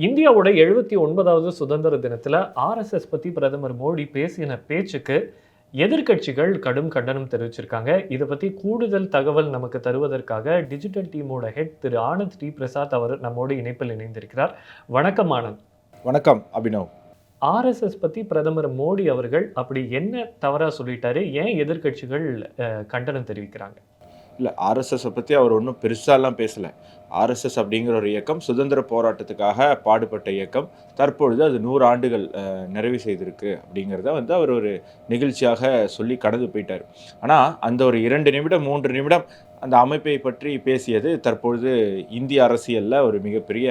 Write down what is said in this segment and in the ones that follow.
இந்தியாவோட எழுபத்தி ஒன்பதாவது சுதந்திர தினத்துல ஆர்எஸ்எஸ் பத்தி பிரதமர் மோடி பேசின பேச்சுக்கு எதிர்க்கட்சிகள் கடும் கண்டனம் தெரிவிச்சிருக்காங்க. இதை பத்தி கூடுதல் தகவல் நமக்கு தருவதற்காக டிஜிட்டல் டீமோட ஹெட் திரு ஆனந்த் டி பிரசாத் அவர் நம்மோடு இணைப்பில் இணைந்திருக்கிறார். வணக்கம் ஆனந்த். வணக்கம் அபினவ். ஆர்எஸ்எஸ் பத்தி பிரதமர் மோடி அவர்கள் அப்படி என்ன தவறா சொல்லிட்டாரு? ஏன் எதிர்க்கட்சிகள் அஹ், கண்டனம் தெரிவிக்கிறாங்க? இல்லை ஆர்எஸ்எஸை பற்றி அவர் ஒன்றும் பெருசாலாம் பேசலை. ஆர்எஸ்எஸ் அப்படிங்கிற ஒரு இயக்கம் சுதந்திர போராட்டத்துக்காக பாடுபட்ட இயக்கம். தற்பொழுது அது நூறு ஆண்டுகள் அஹ், நிறைவு செய்திருக்கு அப்படிங்கிறத வந்து அவர் ஒரு நிகழ்ச்சியாக சொல்லி கடந்து போயிட்டார். ஆனால் அந்த ஒரு இரண்டு நிமிடம் மூன்று நிமிடம் அந்த அமைப்பை பற்றி பேசியது தற்பொழுது இந்திய அரசியலில் ஒரு மிகப்பெரிய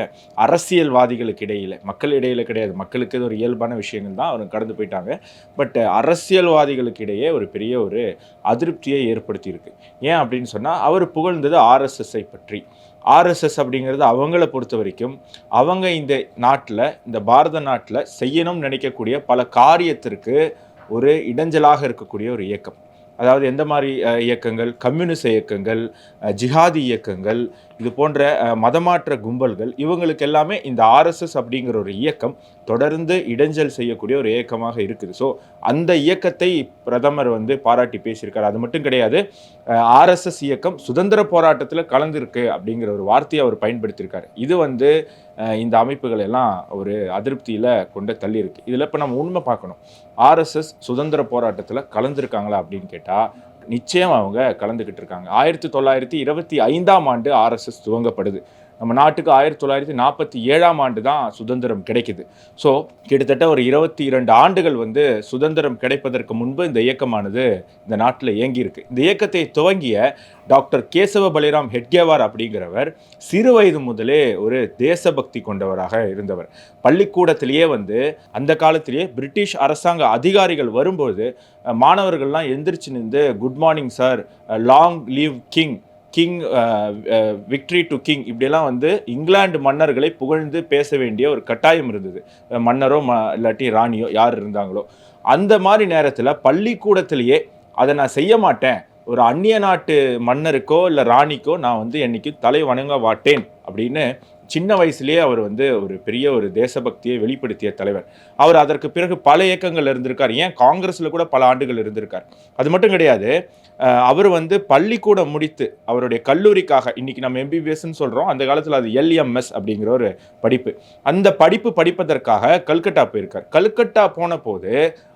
அரசியல்வாதிகளுக்கு இடையில் மக்கள் இடையில் கிடையாது. மக்களுக்கு இது ஒரு இயல்பான விஷயங்கள் தான். அவங்க கடந்து போயிட்டாங்க. பட் அரசியல்வாதிகளுக்கு இடையே ஒரு பெரிய ஒரு அதிருப்தியை ஏற்படுத்தியிருக்கு. ஏன் அப்படின்னு சொன்னால் அவர் புகழ்ந்தது ஆர்எஸ்எஸ்ஸை பற்றி. ஆர்எஸ்எஸ் அப்படிங்கிறது அவங்கள பொறுத்த வரைக்கும் அவங்க இந்த நாட்டில் இந்த பாரத நாட்டில் செய்யணும்னு நினைக்கக்கூடிய பல காரியத்திற்கு ஒரு இடைஞ்சலாக இருக்கக்கூடிய ஒரு இயக்கம். அதாவது எந்த மாதிரி இயக்கங்கள் கம்யூனிச இயக்கங்கள் ஜிஹாதி இயக்கங்கள் இது போன்ற மதமாற்ற கும்பல்கள் இவங்களுக்கு எல்லாமே இந்த ஆர்எஸ்எஸ் அப்படிங்கிற ஒரு இயக்கம் தொடர்ந்து இடைஞ்சல் செய்யக்கூடிய ஒரு இயக்கமாக இருக்குது. ஸோ அந்த இயக்கத்தை பிரதமர் வந்து பாராட்டி பேசியிருக்கார். அது மட்டும் கிடையாது ஆர்எஸ்எஸ் இயக்கம் சுதந்திர போராட்டத்தில் கலந்துருக்கு அப்படிங்கிற ஒரு வார்த்தையை அவர் பயன்படுத்தியிருக்காரு. இது வந்து இந்த அமைப்புகள் எல்லாம் ஒரு அதிருப்தியில் கொண்டு தள்ளியிருக்கு. இதில் இப்போ நம்ம உண்மை பார்க்கணும். ஆர்எஸ்எஸ் சுதந்திர போராட்டத்தில் கலந்துருக்காங்களா அப்படின்னு கேட்டால் நிச்சயம் அவங்க கலந்துக்கிட்டு இருக்காங்க. ஆயிரத்தி தொள்ளாயிரத்தி இருபத்தி ஐந்தாம் ஆண்டு ஆர்எஸ்எஸ் துவங்கப்படுது. நம்ம நாட்டுக்கு ஆயிரத்தி தொள்ளாயிரத்தி நாற்பத்தி ஏழாம் ஆண்டு தான் சுதந்திரம் கிடைக்குது. ஸோ கிட்டத்தட்ட ஒரு இருபத்தி இரண்டு ஆண்டுகள் வந்து சுதந்திரம் கிடைப்பதற்கு முன்பு இந்த இயக்கமானது இந்த நாட்டில் இயங்கியிருக்கு. இந்த இயக்கத்தை துவங்கிய டாக்டர் கேசவ பலிராம் ஹெட்கேவார் அப்படிங்கிறவர் சிறு வயது முதலே ஒரு தேசபக்தி கொண்டவராக இருந்தவர். பள்ளிக்கூடத்திலேயே வந்து அந்த காலத்திலேயே பிரிட்டிஷ் அரசாங்க அதிகாரிகள் வரும்போது மாணவர்கள்லாம் எந்திரிச்சு நின்று good morning sir long live king king victory to king இப்படியெல்லாம் வந்து இங்கிலாந்து மன்னர்களை புகழ்ந்து பேச வேண்டிய ஒரு கட்டாயம் இருந்தது. மன்னரோ ம இல்லாட்டி ராணியோ யார் இருந்தாங்களோ. அந்த மாதிரி நேரத்தில் பள்ளிக்கூடத்திலேயே அதை நான் செய்ய மாட்டேன். ஒரு அந்நிய நாட்டு மன்னருக்கோ இல்லை ராணிக்கோ நான் வந்து என்னைக்கு தலை வணங்க மாட்டேன் அப்படின்னு சின்ன வயசுலேயே அவர் வந்து ஒரு பெரிய ஒரு தேசபக்தியை வெளிப்படுத்திய தலைவர். அவர் அதற்கு பிறகு பல இயக்கங்கள் இருந்திருக்கார். ஏன்? காங்கிரஸில் கூட பல ஆண்டுகள் இருந்திருக்கார். அது மட்டும் கிடையாது அவர் வந்து பள்ளிக்கூடம் முடித்து அவருடைய கல்லூரிக்காக இன்னைக்கு நம்ம எம்பிபிஎஸ்ன்னு சொல்கிறோம் அந்த காலத்தில் அது எல்எம்எஸ் அப்படிங்கிற ஒரு படிப்பு. அந்த படிப்பு படிப்பதற்காக கல்கட்டா போயிருக்கார். கல்கட்டா போன போது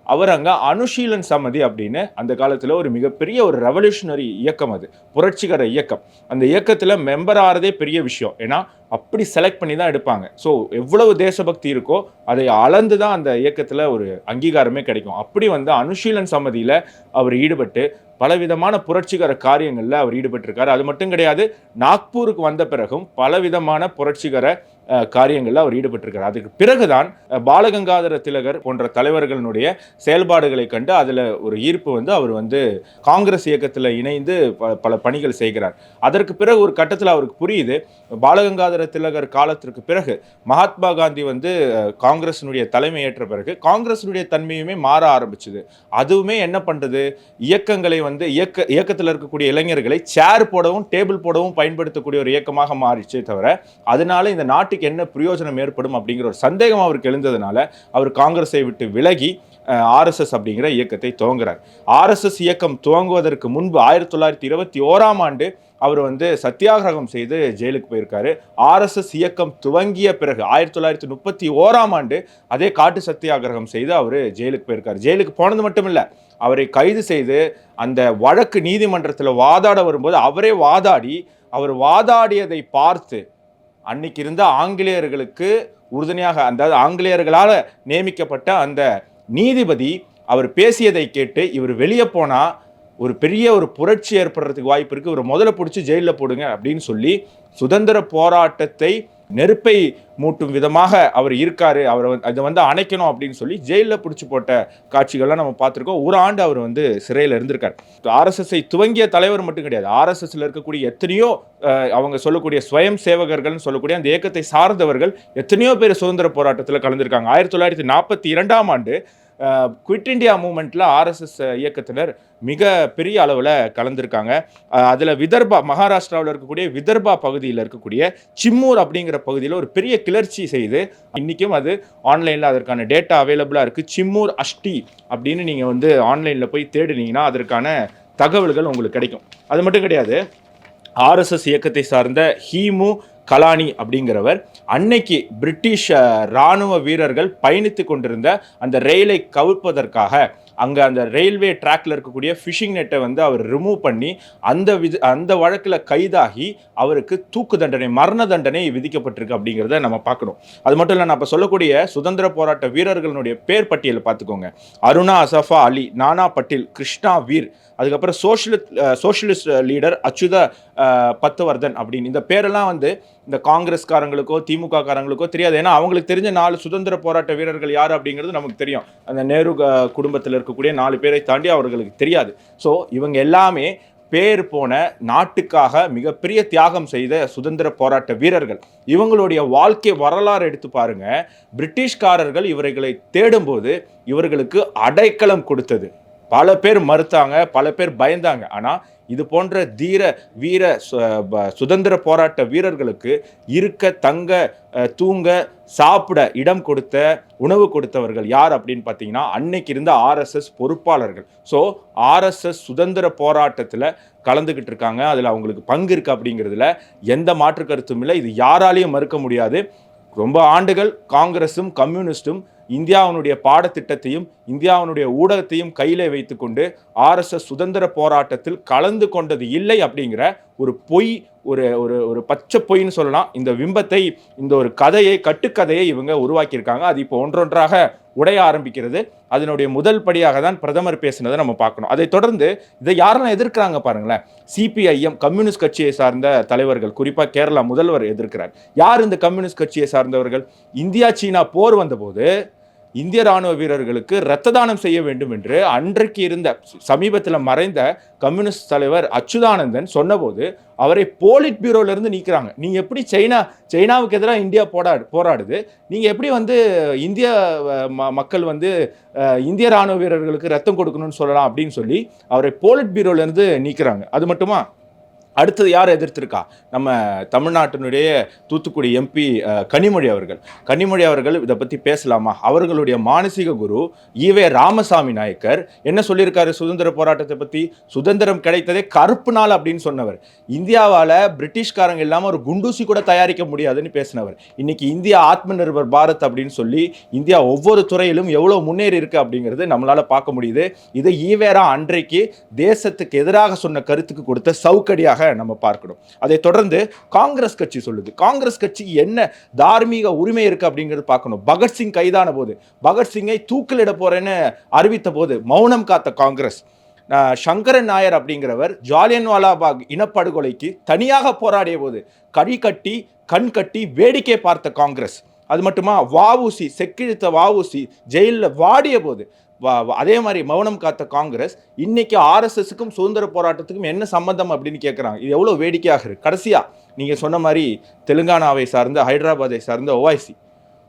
அவர் அங்கே அனுஷீலன் சம்மதி அப்படின்னு அந்த காலத்தில் ஒரு மிகப்பெரிய ஒரு ரெவல்யூஷனரி இயக்கம் அது புரட்சிகர இயக்கம். அந்த இயக்கத்தில் மெம்பர் ஆகிறதே பெரிய விஷயம். ஏன்னா அப்படி செலக்ட் பண்ணி தான் எடுப்பாங்க. ஸோ எவ்வளவு தேசபக்தி இருக்கோ அதை அளந்து தான் அந்த இயக்கத்தில் ஒரு அங்கீகாரமே கிடைக்கும். அப்படி வந்து அனுஷீலன் சம்மதியில் அவர் ஈடுபட்டு பலவிதமான புரட்சிகர காரியங்களில் அவர் ஈடுபட்டிருக்காரு. அது மட்டும் கிடையாது நாக்பூருக்கு வந்த பிறகும் பலவிதமான புரட்சிகர காரியங்களில் அவர் ஈடுபட்டிருக்கார் அதுக்கு பிறகுதான் பாலகங்காதர திலகர் போன்ற தலைவர்களுடைய செயல்பாடுகளை கண்டு அதில் ஒரு ஈர்ப்பு வந்து அவர் வந்து காங்கிரஸ் இயக்கத்தில் இணைந்து ப- பல பணிகள் செய்கிறார். அதற்கு பிறகு ஒரு கட்டத்தில் அவருக்கு புரியுது பாலகங்காதர திலகர் காலத்திற்கு பிறகு மகாத்மா காந்தி வந்து காங்கிரஸினுடைய தலைமை ஏற்ற பிறகு காங்கிரஸினுடைய தன்மையுமே மாற ஆரம்பிச்சுது. அதுவுமே என்ன பண்ணுறது இயக்கங்களை வந்து இயக்க இயக்கத்தில் இருக்கக்கூடிய இளைஞர்களை சேர் போடவும் டேபிள் போடவும் பயன்படுத்தக்கூடிய ஒரு இயக்கமாக மாறிச்சே தவிர அதனால இந்த நாட்டு நாட்டுக்கு என்ன பிரயோஜனம் ஏற்படும் அப்படிங்கிற ஒரு சந்தேகம் அவருக்கு எழுந்ததுனால அவர் காங்கிரஸை விட்டு விலகி ஆர்எஸ்எஸ் அப்படிங்கிற இயக்கத்தை துவங்குறார். ஆர்எஸ்எஸ் இயக்கம் துவங்குவதற்கு முன்பு ஆயிரத்தி தொள்ளாயிரத்தி இருபத்தி ஓராம் ஆண்டு அவர் வந்து சத்தியாகிரகம் செய்து ஜெயிலுக்கு போயிருக்காரு. ஆர்எஸ்எஸ் இயக்கம் துவங்கிய பிறகு ஆயிரத்தி தொள்ளாயிரத்தி முப்பத்தி ஓராம் ஆண்டு அதே காட்டு சத்தியாகிரகம் செய்து அவர் ஜெயிலுக்கு போயிருக்காரு. ஜெயிலுக்கு போனது மட்டும் இல்லை அவரை கைது செய்து அந்த வழக்கு நீதிமன்றத்தில் வாதாட வரும்போது அவரே வாதாடி அவர் வாதாடியதை பார்த்து அன்னைக்கு இருந்த ஆங்கிலேயர்களுக்கு உறுதுணையாக அந்த ஆங்கிலேயர்களால் நியமிக்கப்பட்ட அந்த நீதிபதி அவர் பேசியதை கேட்டு இவர் வெளியே போனால் ஒரு பெரிய ஒரு புரட்சி ஏற்படுறதுக்கு வாய்ப்பு இருக்குது இவர் முதல்ல பிடிச்சி ஜெயிலில் போடுங்க அப்படின்னு சொல்லி சுதந்திர போராட்டத்தை நெருப்பை மூட்டும் விதமாக அவர் இருக்கார். அவரை அதை வந்து அணைக்கணும் அப்படின்னு சொல்லி ஜெயிலில் பிடிச்சி போட்ட காட்சிகள்லாம் நம்ம பார்த்துருக்கோம். ஒரு ஆண்டு அவர் வந்து சிறையில் இருந்திருக்கார். ஆர்எஸ்எஸ்ஐ துவங்கிய தலைவர் மட்டும் கிடையாது. ஆர்எஸ்எஸ்ல இருக்கக்கூடிய எத்தனையோ அவங்க சொல்லக்கூடிய ஸ்வயம் சேவகர்கள்னு சொல்லக்கூடிய அந்த இயக்கத்தை சார்ந்தவர்கள் எத்தனையோ பேர் சுதந்திர போராட்டத்தில் கலந்துருக்காங்க. ஆயிரத்தி தொள்ளாயிரத்தி நாற்பத்தி இரண்டாம் ஆண்டு குவிட் இண்டியா மூமெண்ட்டில் ஆர்எஸ்எஸ் இயக்கத்தினர் மிக பெரிய அளவில் கலந்துருக்காங்க. அதில் விதர்பா மகாராஷ்டிராவில் இருக்கக்கூடிய விதர்பா பகுதியில் இருக்கக்கூடிய சிம்மூர் அப்படிங்கிற பகுதியில் ஒரு பெரிய கிளர்ச்சி செய்து இன்றைக்கும் அது ஆன்லைனில் அதற்கான டேட்டா அவைலபிளாக இருக்குது சிம்மூர் அஷ்டி அப்படின்னு நீங்கள் வந்து ஆன்லைனில் போய் தேடினீங்கன்னா அதற்கான தகவல்கள் உங்களுக்கு கிடைக்கும். அது மட்டும் கிடையாது. ஆர்எஸ்எஸ் இயக்கத்தை சார்ந்த ஹீமு கலானி அப்படிங்கிறவர் அன்னைக்கு பிரிட்டிஷ் இராணுவ ராணுவ வீரர்கள் பயணித்து கொண்டிருந்த அந்த ரயிலை கவிழ்ப்பதற்காக அங்கே அந்த ரயில்வே ட்ராக்ல இருக்கக்கூடிய ஃபிஷிங் நெட்டை வந்து அவர் ரிமூவ் பண்ணி அந்த விது அந்த வழக்கில் கைதாகி அவருக்கு தூக்கு தண்டனை மரண தண்டனை விதிக்கப்பட்டிருக்கு அப்படிங்கிறத நம்ம பார்க்கணும். அது மட்டும் இல்லை நம்ம சொல்லக்கூடிய சுதந்திர போராட்ட வீரர்களுடைய பேர் பட்டியலை பார்த்துக்கோங்க. அருணா அசஃபா அலி நானா பட்டில் கிருஷ்ணா வீர் அதுக்கப்புறம் சோஷியலிஸ்ட் சோஷியலிஸ்ட் லீடர் அச்சுத பத்துவர்தன் அப்படின்னு. இந்த பேரெல்லாம் வந்து இந்த காங்கிரஸ்காரங்களுக்கோ திமுக காரங்களுக்கோ தெரியாது. ஏன்னா அவங்களுக்கு தெரிஞ்ச நாலு சுதந்திர போராட்ட வீரர்கள் யார் அப்படிங்கிறது நமக்கு தெரியும். அந்த நேரு க- குடும்பத்தில் இருக்கக்கூடிய நாலு பேரை தாண்டி அவர்களுக்கு தெரியாது. ஸோ இவங்க எல்லாமே பேர் போன நாட்டுக்காக மிகப்பெரிய தியாகம் செய்த சுதந்திர போராட்ட வீரர்கள். இவங்களுடைய வாழ்க்கை வரலாறு எடுத்து பாருங்க. பிரிட்டிஷ்காரர்கள் இவர்களை தேடும்போது இவர்களுக்கு அடைக்கலம் கொடுத்தது. பல பேர் மறுத்தாங்க பல பேர் பயந்தாங்க. ஆனால் இது போன்ற தீர வீர சு- ப- சுதந்திர போராட்ட வீரர்களுக்கு இருக்க தங்க தூங்க சாப்பிட இடம் கொடுத்த உணவு கொடுத்தவர்கள் யார் அப்படின்னு பார்த்தீங்கன்னா அன்னைக்கு இருந்த ஆர்எஸ்எஸ் பொறுப்பாளர்கள். ஸோ ஆர்எஸ்எஸ் சுதந்திர போராட்டத்தில் கலந்துக்கிட்டு இருக்காங்க. அதில் அவங்களுக்கு பங்கு இருக்குது அப்படிங்கிறதுல எந்த மாற்று கருத்தும் இல்லை. இது யாராலையும் மறுக்க முடியாது. ரொம்ப ஆண்டுகள் காங்கிரஸும் கம்யூனிஸ்டும் இந்தியாவினுடைய பாடத்திட்டத்தையும் இந்தியாவினுடைய ஊடகத்தையும் கையிலே வைத்துக்கொண்டு ஆர்எஸ்எஸ் சுதந்திர போராட்டத்தில் கலந்து கொண்டது இல்லை அப்படிங்கிற ஒரு பொய் ஒரு ஒரு ஒரு பச்சை பொய்ன்னு சொல்லலாம். இந்த விம்பத்தை இந்த ஒரு கதையை கட்டுக்கதையை இவங்க உருவாக்கியிருக்காங்க. அது இப்போ ஒன்றொன்றாக உடைய ஆரம்பிக்கிறது. அதனுடைய முதல் படியாக தான் பிரதமர் பேசினதை நம்ம பார்க்கணும். அதை தொடர்ந்து இதை யாரெல்லாம் எதிர்க்கிறாங்க பாருங்களேன். சிபிஐஎம் கம்யூனிஸ்ட் கட்சியை சார்ந்த தலைவர்கள் குறிப்பாக கேரளா முதல்வர் எதிர்க்கிறார். யார் இந்த கம்யூனிஸ்ட் கட்சியை சார்ந்தவர்கள்? இந்தியா சீனா போர் வந்தபோது இந்திய ராணுவ வீரர்களுக்கு இரத்த தானம் செய்ய வேண்டும் என்று அன்றைக்கு இருந்த சமீபத்தில் மறைந்த கம்யூனிஸ்ட் தலைவர் அச்சுதானந்தன் சொன்னபோது அவரை போலிட் பியூரோலேருந்து நீக்கிறாங்க. நீங்கள் எப்படி சைனா சைனாவுக்கு எதிராக இந்தியா போராடு போராடுது? நீங்கள் எப்படி வந்து இந்திய மக்கள் வந்து இந்திய ராணுவ வீரர்களுக்கு ரத்தம் கொடுக்கணும்னு சொல்லலாம் அப்படின்னு சொல்லி அவரை போலிட் பியூரோலேருந்து நீக்கிறாங்க. அது மட்டுமா? அடுத்தது யார் எதிர்த்திருக்கா? நம்ம தமிழ்நாட்டினுடைய தூத்துக்குடி எம்பி கனிமொழி அவர்கள். கனிமொழி அவர்கள் இதை பற்றி பேசலாமா? அவர்களுடைய மானசீக குரு ஈவே ராமசாமி நாயக்கர் என்ன சொல்லியிருக்காரு? சுதந்திர போராட்டத்தை பற்றி சுதந்திரம் கிடைத்ததே கருப்பு நாள் அப்படின்னு சொன்னவர். இந்தியாவால் பிரிட்டிஷ்காரங்க இல்லாமல் ஒரு குண்டூசி கூட தயாரிக்க முடியாதுன்னு பேசினவர். இன்னைக்கு இந்தியா ஆத்ம நிர்பர் பாரத் அப்படின்னு சொல்லி இந்தியா ஒவ்வொரு துறையிலும் எவ்வளோ முன்னேறி இருக்கு அப்படிங்கிறது நம்மளால பார்க்க முடியுது. இதை ஈவேரா அன்றைக்கு தேசத்துக்கு எதிராக சொன்ன கருத்துக்கு கொடுத்த சவுக்கடியாக நம்ம பார்க்கணும். அதை தொடர்ந்து காங்கிரஸ் கட்சி சொல்லுது. காங்கிரஸ் கட்சி என்ன தார்மீக உரிமை இருக்கு அப்படிங்கிறது பார்க்கணும். பகத்சிங் கைதான போது பகத்சிங்கை தூக்கிலிட போறேன்னு அறிவித்த போது மௌனம் காத்த காங்கிரஸ். சங்கரன் நாயர் அப்படிங்கிறவர் ஜாலியன்வாலாபாக் இனப்படுகொலைக்கு தனியாக போராடிய போது கடி கட்டி கண் கட்டி வேடிக்கை பார்த்த காங்கிரஸ். அது மட்டுமா வாவூசி செக்கிழுத்த வாவூசி ஜெயிலில் வாடிய போது அதே மாதிரி மௌனம் காத்த காங்கிரஸ் இன்னைக்கு ஆர்எஸ்எஸ்க்கும் சுதந்திர போராட்டத்துக்கும் என்ன சம்பந்தம் அப்படின்னு கேட்குறாங்க இது எவ்வளோ வேடிக்கையாக இருக்குது கடைசியாக நீங்கள் சொன்ன மாதிரி தெலுங்கானாவை சார்ந்த ஹைதராபாத்தை சார்ந்த ஓவைசி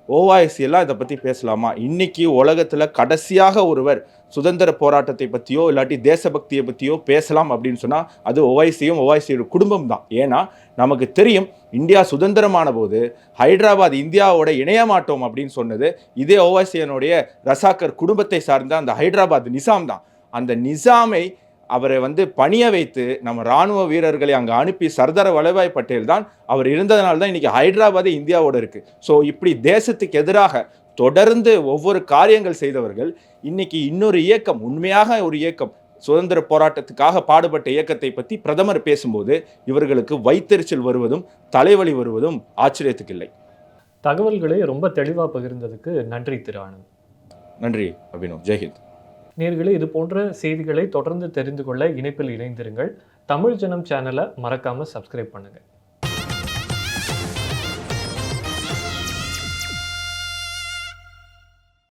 ஓவாய்சி எல்லாம் இதை பற்றி பேசலாமா? இன்னைக்கு உலகத்தில் கடைசியாக ஒருவர் சுதந்திர போராட்டத்தை பற்றியோ இல்லாட்டி தேசபக்தியை பற்றியோ பேசலாம் அப்படின்னு சொன்னால் அது ஓவைசியும் ஓவைசியோட குடும்பம் தான். ஏன்னா நமக்கு தெரியும் இந்தியா சுதந்திரமான போது ஹைதராபாத் இந்தியாவோட இணைய மாட்டோம் அப்படின்னு சொன்னது இதே ஓவைசியனுடைய ரசாக்கர் குடும்பத்தை சார்ந்த அந்த ஹைதராபாத் நிசாம் தான். அந்த நிசாமை அவரை வந்து பணிய வைத்து நம்ம ராணுவ வீரர்களை அங்கே அனுப்பி சர்தார் வல்லபாய் பட்டேல் தான் அவர் இருந்ததுனால தான் இன்னைக்கு ஹைதராபாதே இந்தியாவோட இருக்கு. ஸோ இப்படி தேசத்துக்கு எதிராக தொடர்ந்து ஒவ்வொரு காரியங்கள் செய்தவர்கள் இன்னைக்கு இன்னொரு இயக்கம் உண்மையாக ஒரு இயக்கம் சுதந்திர போராட்டத்துக்காக பாடுபட்ட இயக்கத்தை பற்றி பிரதமர் பேசும்போது இவர்களுக்கு வைத்தெரிச்சல் வருவதும் தலைவலி வருவதும் ஆச்சரியத்துக்கு இல்லை. தகவல்களை ரொம்ப தெளிவாக பகிர்ந்ததுக்கு நன்றி திரு ஆனந்த். நன்றி அபினவ். ஜெய்ஹிந்த். நேர்களே இது போன்ற செய்திகளை தொடர்ந்து தெரிந்து கொள்ள இணைப்பில் இணைந்திருங்கள். தமிழ் ஜனம் சேனலை மறக்காமல் சப்ஸ்கிரைப் பண்ணுங்கள்